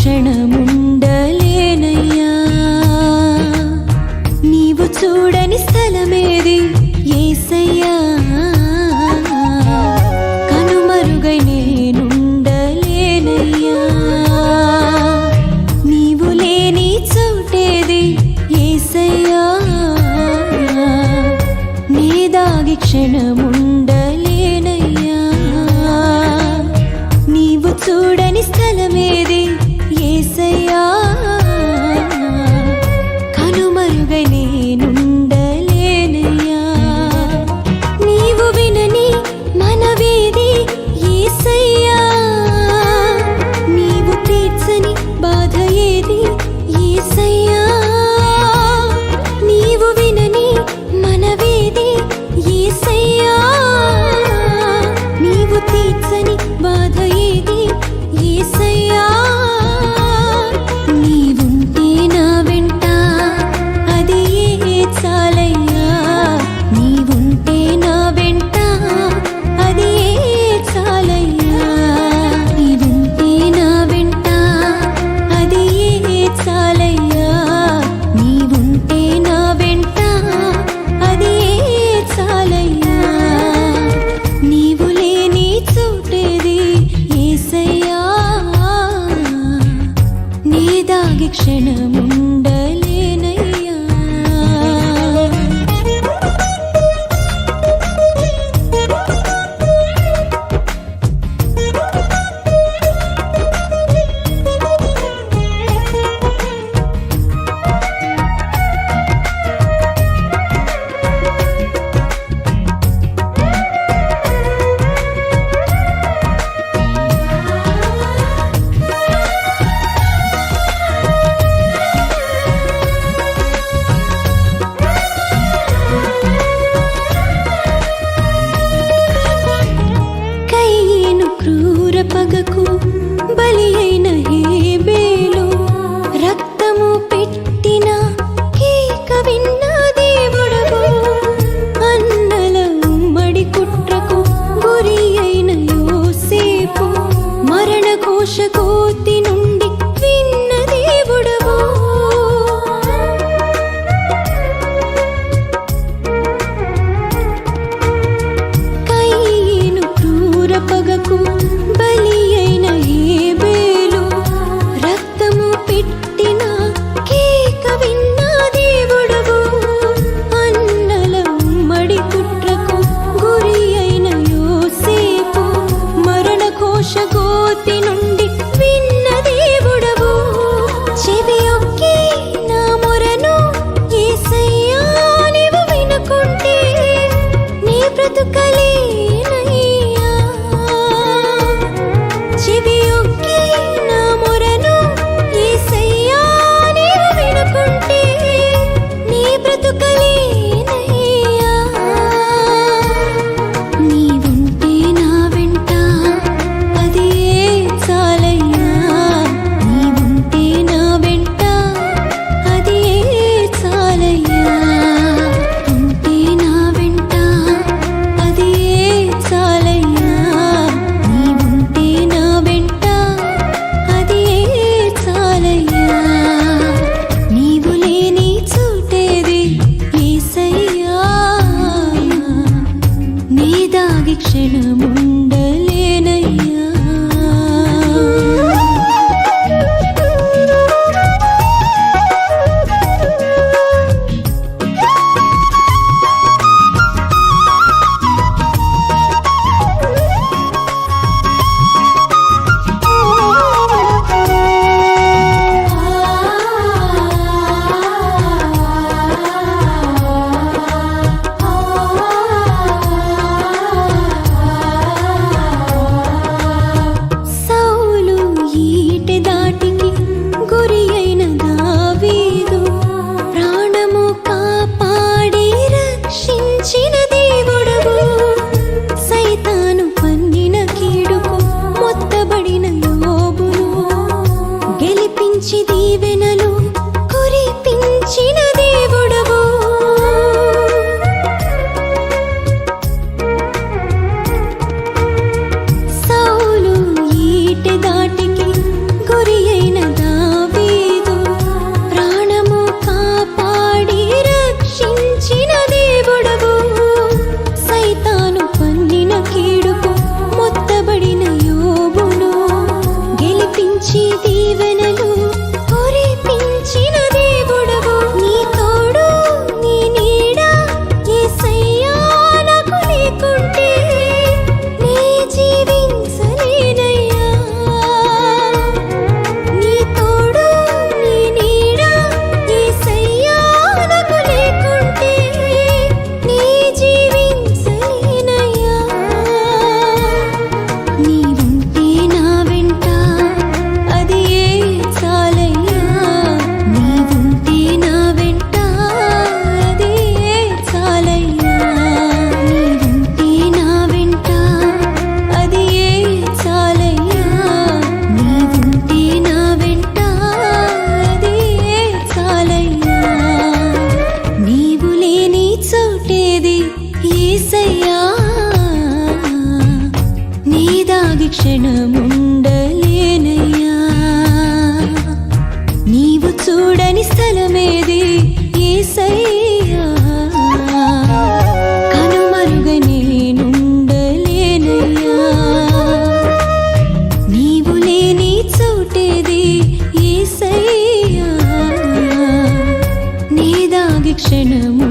క్షణముండలేనయ్యా. నీవు చూడని స్థలమేది ఏసయ్యా. క్షణముండలేనయ్యా. నీవు చూడని స్థలమేది ക്ഷണം క్షణము ఆగి క్షణము